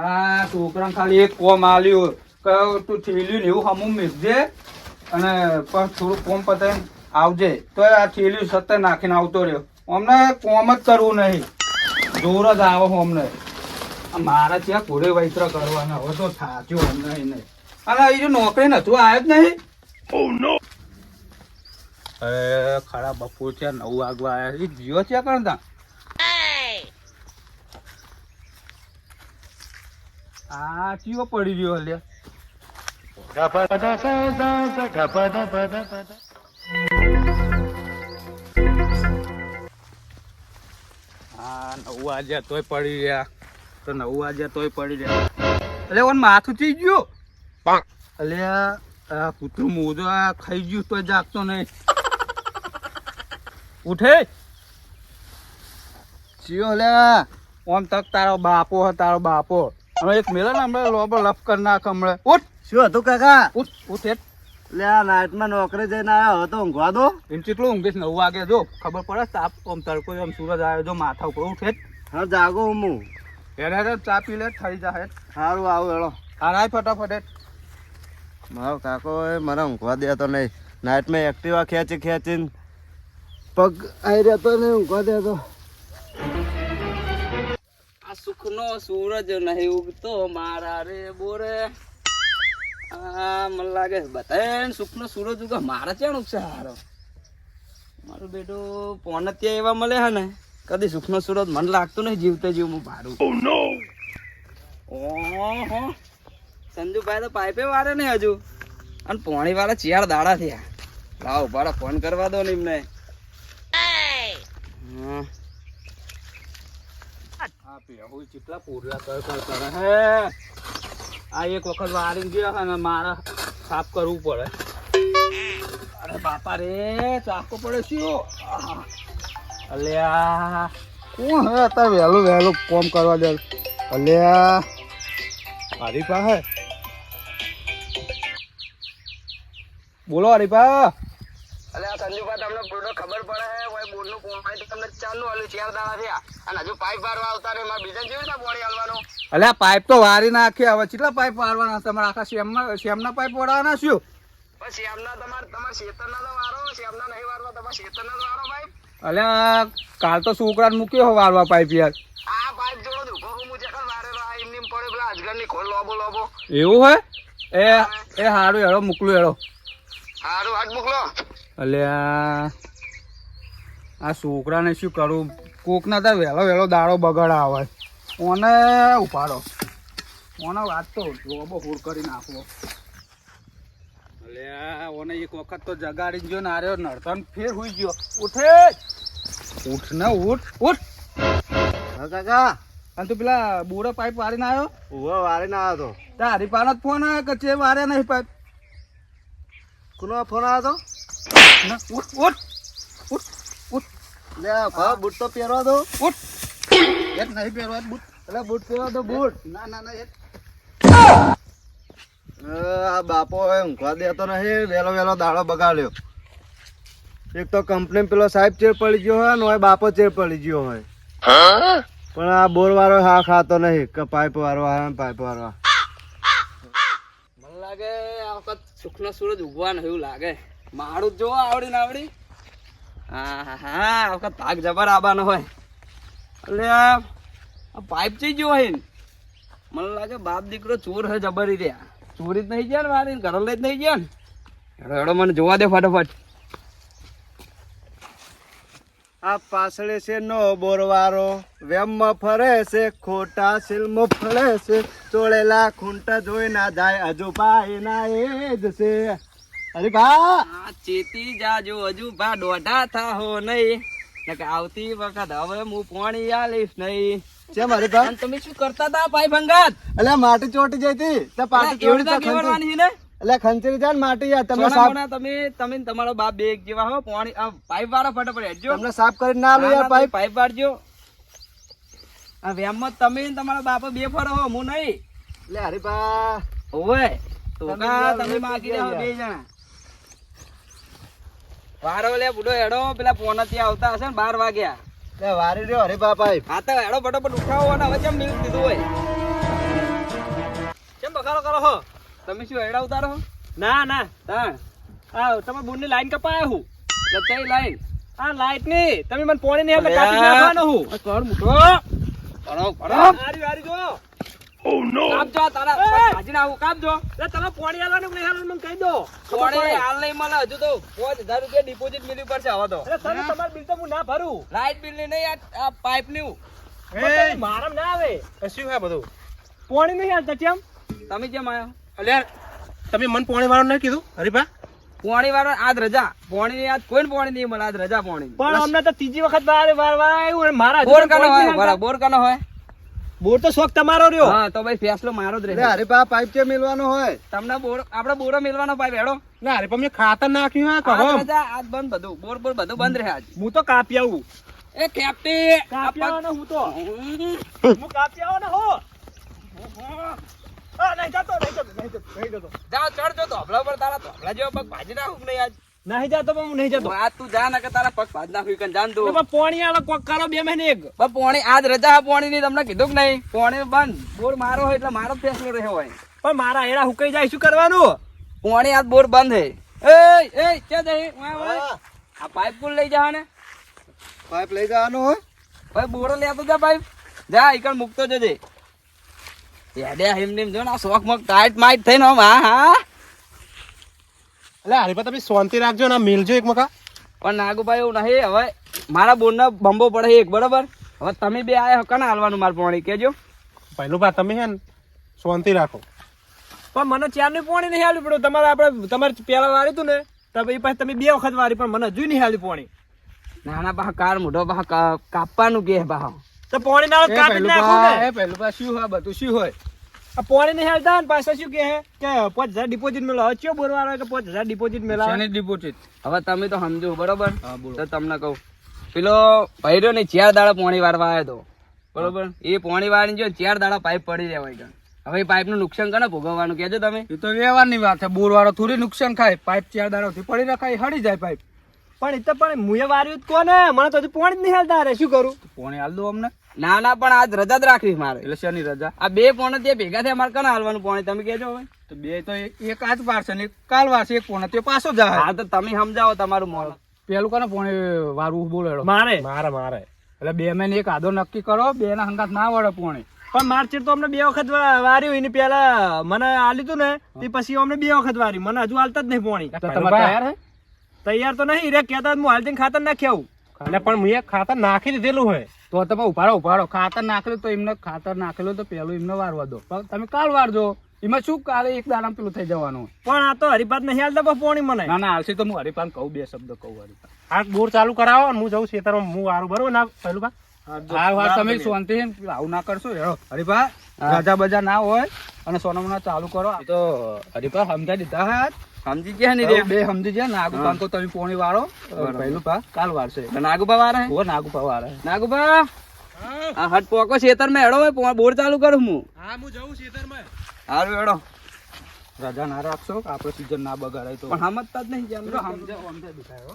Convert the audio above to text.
આ છોકરાને ખાલી એક કોમ આલ્યું. કે તું થેલ્યું ને એવું હમું મેકજે અને પણ થોડું કોમ પતાવીને આવજે. તો આ થેલ્યું સત્તર નાખીને આવતો રહ્યો. અમને કોમ જ કરવું નહીં. જોર જ આવો અમને. મારા ત્યાં ઘોડે વૈત્ર કરવાના. હવે તો થાચ્યો અમને નહીં અને એ જો નોકરી નતું આવ્યો જ નહીં? અરે ખરા બપોર છે નવ વાગવા આવ્યા એ જીવો છે કરતા? આ ચીવો પડી રહ્યો હલે હા નવ વાગ્યા તોય પડી રહ્યા. તો નવ વાગ્યા તોય પડી રહ્યા. એટલે ઓન માથું થઈ ગયું? એટલે આ કૂતરું મોજો આ ખાઈ ગયું તોય જાગતો નહીં. ઉઠે. ચિયો લે ઓમ તક તારો બાપો હે તારો બાપો. હવે એક મેલા ને હમણાં લોબો લફ કરી નાખ હમણાં. ઉઠ. શું હતું કાકા? ઉઠ ઉઠ એટ લે આ નાઇટમાં નોકરી જઈને આવ્યો હતો તો ઊંઘવા દો. એમ કેટલું ઊંઘીશ નવ વાગે જો. ખબર પડે તાપ આમ તડકો આમ સૂરજ આવ્યો જો માથા ઉપર. ઉઠે હા જાગો હું. હેડ હેડ ચા પી લે થઈ જાય સારું આવું હેડો આ રાય ફટાફટ મારો કાકો એ મને ઊંઘવા દેતો નહીં. નાઇટમાં એક્ટિવા ખેંચી ખેંચીને પગ આવી રહેતો નહીં ઊંઘવા દેતો સુખનો સૂરજ નહીં ઉગતો મારા રે બોરે. આ મને લાગે બતાય સુખનો સૂરજ ઉગે મારા ત્યાં ઉગશે? હારો. મારો બેટો પોને ત્યાં એવા મળે હે ને કદી સુખનો સૂરજ મને લાગતું નહીં જીવતે જીવ હું ભારું. ઓહો. સંજુભાઈ તો પાઇપે વારે ને હજુ. અને પોણી વાળા ચાર દાડા થયા. લાવ ભાડા ફોન કરવા દો ને એમને. હા. આ એક વખત મારે સાફ કરવું પડે. અલ્યા. કોણ હે અત્યારે વહેલું વહેલું કોમ કરવા દે? અલ્યા. હરીફા હે? બોલો હરીફા. અલ્યા સંજુભા, તમને પૂરો ખબર પડે હે બોર્ડનું પોણી તમને ચાલુ આલ્યું ચાર દાડા થયા. અને હજુ પાઇપ વારવા આવતા રે મારે બીજા જેવી રીતે પોણી હાલવાનું? અલ્યા પાઇપ તો વારી નાખી હવે કેટલા પાઇપ વારવાના તમારે આખા શેમમાં શેમના પાઇપ વાળવાના શું? બસ શ્યામના તમારે તમારે શેતરના તો વારો શ્યામના નહીં વારવા તમારે શેતરના તો વારો પાઇપ અલ્યા કાલ તો છોકરાને મૂક્યો હો વારવા પાઇપ યાર. આ પાઇપ જોડો દુખો હું મુજે કર વારેલો આ એમની પડે પેલા અજગરની ખોલ લોબો લોબો. એવું હોય એ એ સારું હેડો મોકલું હેડો હારું હાથ મોકલો. અલ્યા આ છોકરાને શું કરું? કોકના તાર વહેલો વહેલો દાડો બગાડ આવે. ઓને ઉપાડો? ઓને વાત તો જોબો હુર કરી નાખવો અલ્યા ઓને એક વખત તો જગાડી ગયો ને આર્યો નડતન ફેર હુઈ ગયો. ઉઠે! ઉઠ ને ઉઠ ઉઠ! કાકા. અને તું પેલા બુડો પાઇપ વારીને આવ્યો? ઉવો વારીને આવ્યો તો. તારી પાનો ફોન આવ્યો કે ચે વારે નહીં પાઇપ? કોનો ફોન આવ્યો તો? ઉઠ ઉઠ ઉઠ! લે ભાવ બૂટ તો પહેરવા દો. ઉઠ એક નહીં પહેરવા બુટ. એટલે બૂટ પહેરવા દો બૂટ. ના ના ના એક. આ બાપો હવે ઊંઘવા દેતો નહીં વેલો વેલો દાડો બગાડ્યો. એક તો કંપની પેલો સાહેબ ચેર પડી ગયો હોય ને બાપો ચેર પડી ગયો હોય. પણ આ બોર વાળો હા ખાતો નહીં કે પાઇપ વાળો આવે ને પાઇપ વાળો મને લાગે આ વખત સુખનો સૂરજ ઉગવાનો એવું લાગે. મારું જો આવડી ને આવડી. હા હા વખત ભાગ જબર આવવાનો હોય. એટલે આ પાઇપ ચઈ ગયો હોય મને લાગે બાપ દીકરો ચોર હે જબરી રહ્યા. ચોરી જ નહીં ગયા ને મારી ઘર લઈ જ નહીં ગયા ને. હેડો મને જોવા દે ફટાફટ. આ પાછળે છે નો બોરવારો વેમ ફરે છે, ખોટા સિલમો ફરે છે. ચોળેલા ખૂંટા જોઈ ના જાય, હજુ પાય ના એ જ છે. અરે ભા. આ ચેતી જાજો હજુ ભા દોઢા થા હો નહીં. આવતી વખત હવે હું પોણી આલીશ નહીં. ચેમ અરે ભા? તમે શું કરતા હતા ભાઈ ભંગાત એટલે માટી ચોટી જઈ હતી. તો પાટી ચોટી કેવડવાની ને? એટલે ખંચરી જાય માટી યાર તમે સાફ તમે તમે તમારો બાપ બે એક જેવા હો પોણી આ પાઇપ વાળા ફટાફટ હેડજો. તમને સાફ કરી ના લો યાર પાઇપ પાઇપ વાળજો. આ વેમમાં તમે ને તમારા બાપ બે ફરો હો હું નહીં. એટલે અરે ભા. ઓવે તો તમે માગી રહ્યા બે જણા. વારો લે બુડો એડો પેલા ફોન ત્યાં આવતા હશે ને બાર વાગ્યા. એટલે વારી રહ્યો હરે બાપા હા તો હેડો ફટાફટ ઉઠાવો અને હવે કેમ મિલ દીધું હોય? હેડો કરો હો? તમે શું એડા ઉતારો ના ના તાણ. આ તમે બોનની લાઈન કપાયા હું. કઈ લાઈન? આ લાઈટની. તમે મને પોણી નહીં એટલે કાપી નાખવાનો હું. કર મૂકો પડો પડો. આરી આરી જો કાપજો તારા એ! ભાજીને કાપજો એટલે તમે પોણી નહીં મને કહી દો. પોણી હાલ નહીં મળે હજુ તો પાંચ હજાર રૂપિયા ડિપોઝિટ મિલવી પડશે હવે તો. એટલે સર તમારું બિલ તો હું ના ભરું. લાઇટ બિલની નહીં આ- આ પાઇપની પણ તમે મારામાં ના આવે. શું હે બધું? પોણી નહીં હાલતા કેમ? તમે કેમ આવ્યો અલ્યા તમે મન પોણી વાળો નહીં કીધું હરીભા પોણી વાળો આજ રજા. પોણી ની આજ કોઈ પોણી નહીં મળે આજ રજા પોણી પણ અમને તો ત્રીજી વખત વાર વાર વાર આવ્યું મારા બોર પણ હોય બોર કનો હોય? બોર તો શોખ તમારો રહ્યો. હા તો ભાઈ ફેસલો મારો જ એટલે અરે પા પાઇપ કે મેલવાનો હોય. તમને બોર આપણે બોરો મેલવાનો પાઇપ હેડો. ના હરીફા મેં ખાતર નાખ્યું હે. કહો આજ બંધ બધું. બોર બોર બધું બંધ રહે આજ. હું તો કાપી આવું. એ કેપ્ટી કાપી આવવાનો હું તો. હું કાપી આવવાનો હો. આ નહીં જતો નહીં જતો નહીં જતો નહીં જતો. જા ચડજો ધોબલા પર તારા ધોબલા જેવા પગ ભાજી નાખું નહીં આજ? નહીં જતો પણ હું નહીં જતો. આ તું જા ના કે તારા પગ ભાજી નાખું કન જાન તું. પણ પોણી આલો કોક કરો બે મહિને એક. પણ પોણી આજ રજા હે પોણી ની તમને કીધું કે નહીં? પોણી બંધ. બોર મારો હોય એટલે મારો ફેસલો રહ્યો હોય. પણ મારા હેડા હુકાઈ જાય શું કરવાનું? પોણી આજ બોર બંધ હે. એ એ કે દે? આ પાઇપ કુલ લઈ જા ને પાઇપ લઈ જવાનો હોય ભાઈ બોરો લેતો જા પાઇપ. જા ઈકણ મૂકતો જજે. હેડ્યા હિમ નીમ જો ને આ શોખ મગ ટાઈટ માઈટ થઈને હા હા. એટલે હરીફા તમે શાંતિ રાખજો ને આ મેલજો એક મકા. પણ નાગુભાઈ એવું નહીં હવે મારા બોરના બંબો પડે એક બરોબર? હવે તમે બે આયા કને હાલવાનું માર પોણી કેજો પહેલું બા તમે હે ને શાંતિ રાખો. પણ મને ચારનું પાણી નહીં હાલ્યું પડ્યું તમારે આપણે તમારે પેલા વાર્યું હતું ને તો એ પછી તમે બે વખત વારી પણ મને હજુ નહીં હાલ્યું પોણી. નાના બા કાર મોઢો બા કાપવાનું કે બા? તો પોણી ના કાપી નાખો એ પહેલું પેલું બા શું હોય બધું શું હોય? આ પોણી નહીં હાલતા ને પાછા શું કહે? કે પાંચ હજાર ડિપોઝિટ મેળો ચિયો બોલવાનો કે પાંચ હજાર ડિપોઝિટ મેળવો? ડિપોઝિટ હવે તમે તો સમજો બરોબર? તો તમને કહું. પેલો ભાઈ રહ્યો ને ચાર દાડા પોણી વારવા આવ્યો તો. બરોબર? એ પોણી વાળી જો ચાર દાડા પાઇપ પડી રહ્યા હોય. હવે પાઇપનું નુકસાન કરે ભોગવવાનું? કેજો તમે. એ તો વ્યવહારની વાત છે. બોર વાળો થોડી નુકસાન ખાય. પાઇપ ચાર દાડોથી પડી રખાય હળી જાય પાઇપ. પણ એ તો પણ મુએ વાર્યું કોને? મને તો હજુ પોણી જ નહીં હાલતા. અરે શું કરું? પોણી હાલ દો અમને. ના ના પણ આજ રજા જ રાખવી મારે. એટલે શેની રજા? આ બે પોણે તે ભેગા થયા મારે કના હાલવાનું પોણે તમે કેજો હવે. તો બે તો એક આજ પાડશે ને કાલ વારશે એક પોણે તે પાછો જા હા તો તમે સમજાવો તમારું મોડ. પેલું કોને પોણે વારવું બોલો મારે? મારે મારે. એટલે બે મહિને એક આદો નક્કી કરો બે ના હંગાત ના વળે પોણે. પણ માર્ચેટ તો અમને બે વખત વાર્યું એની પેલા મને આલ્યું તું ને તે પછી અમને બે વખત વાર્યું મને હજુ હાલતા જ નહીં પોણી. તૈયાર હે? તૈયાર તો નહીં રે કહેતા હું હાલતી ખાતર નાખ્યા આવું. એટલે પણ મેં ખાતર નાખી દીધેલું હોય તો તમે ઉભાડો ઉભાડો ખાતર નાખેલું તો એમને ખાતર નાખેલું તો પેલું એમને વારવા દો. પણ તમે કાલ વારજો. એમાં શું કાલે એક દાડા પેલું થઈ જવાનું? પણ આ તો હરિપાત નહીં હાલતા પણ પોણી મને. ના ના હાલશે તો હું હરિપાન કહું બે શબ્દ કહું હરિપાન આ બોર ચાલુ કરાવો અને હું જઉં ખેતરમાં હું વારું. બરોબર ના પહેલું બા હા હા તમે શાંતિ આવું ના કરશો. હેડો હરિભા રાજા બજા ના હોય અને સોનામના ચાલુ કરો. તો હરિભા સમજાઈ દીધા હાથ. સમજી ગયા ને બે સમજી ગયા. નાગુ તો તમે પોણી વાળો. પહેલું પા કાલ વાળશે નાગુબા વાળા ઓ નાગુ પા વાળા નાગુબા આ હટ પોકો ખેતરમાં હેડો બોર ચાલુ કરું હું. હા હું જઉં ખેતરમાં હારું હેડો. રજા ના રાખશો આપણે સીઝન ના બગાડાય તો. પણ સમજતા જ નહીં સમજો સમજાય દીધા હો.